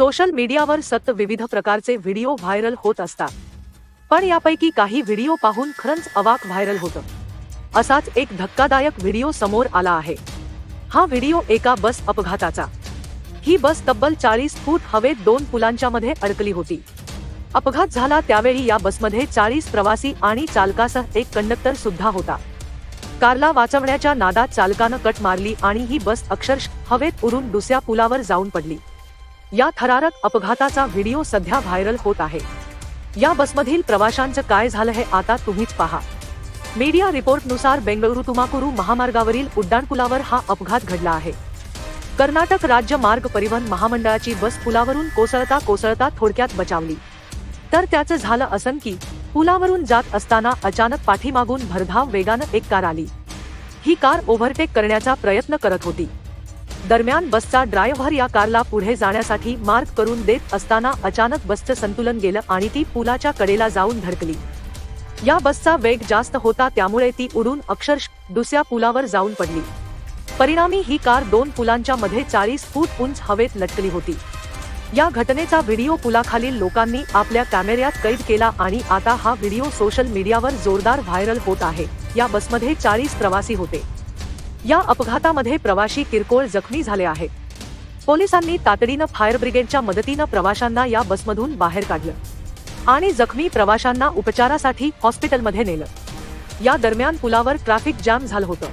Social मीडियावर सतत विविध प्रकारचे व्हिडिओ व्हायरल होत असतात. पण यापैकी काही व्हिडिओ पाहून खरंच अवाक व्हायरल होतं. असाच एक धक्कादायक व्हिडिओ समोर आला आहे. हा व्हिडिओ एका बस अपघाताचा. ही बस तब्बल चाळीस फूट हवेत दोन पुलांच्या मध्ये अडकली होती. अपघात झाला त्यावेळी या बसमध्ये चाळीस प्रवासी आणि चालकासह एक कंडक्टर सुद्धा होता. कारला वाचवण्याच्या नादात चालकानं कट मारली आणि ही बस अक्षरश हवेत उडून दुसऱ्या पुलावर जाऊन पडली. या थरारक अपघाताचा व्हिडिओ सध्या व्हायरल होत आहे. या बसमधील प्रवाशांचं काय झालं हे आता तुम्हीच पहा. मीडिया रिपोर्टनुसार बेंगळुरू तुमाकुरू महामार्गावरील उड्डाणपुलावर हा अपघात घडला आहे. कर्नाटक राज्य मार्ग परिवहन महामंडळाची बस पुलावरून कोसळता कोसळता थोडक्यात बचावली. तर त्याचं झालं असं की पुलावरून जात असताना अचानक पाठीमागून भरधाव वेगानं एक कार आली. ही कार ओव्हरटेक करण्याचा प्रयत्न करत होती. दरम्यान बसचा ड्रायव्हर या कारला पुढे जाण्यासाठी मार्ग करून देत असताना अचानक बसचं संतुलन गेलं आणि ती पुलाच्या कडेला जाऊन धडकली. या बसचा वेग जास्त होता त्यामुळे ती उडून अक्षरश दुसऱ्या पुलावर जाऊन पडली. परिणामी ही कार दोन पुलांच्या मध्ये चाळीस फूट उंच हवेत लटकली होती. या घटनेचा व्हिडिओ पुलाखालील लोकांनी आपल्या कॅमेऱ्यात कैद केला आणि आता हा व्हिडिओ सोशल मीडियावर जोरदार व्हायरल होत आहे. या बसमध्ये चाळीस प्रवासी होते. या अपघातामध्ये प्रवाशी किरकोळ जखमी झाले आहेत. पोलिसांनी तातडीनं फायर ब्रिगेडच्या मदतीनं प्रवाशांना या बसमधून बाहेर काढलं आणि जखमी प्रवाशांना उपचारासाठी हॉस्पिटलमध्ये नेलं. या दरम्यान पुलावर ट्रॅफिक जाम झालं होतं.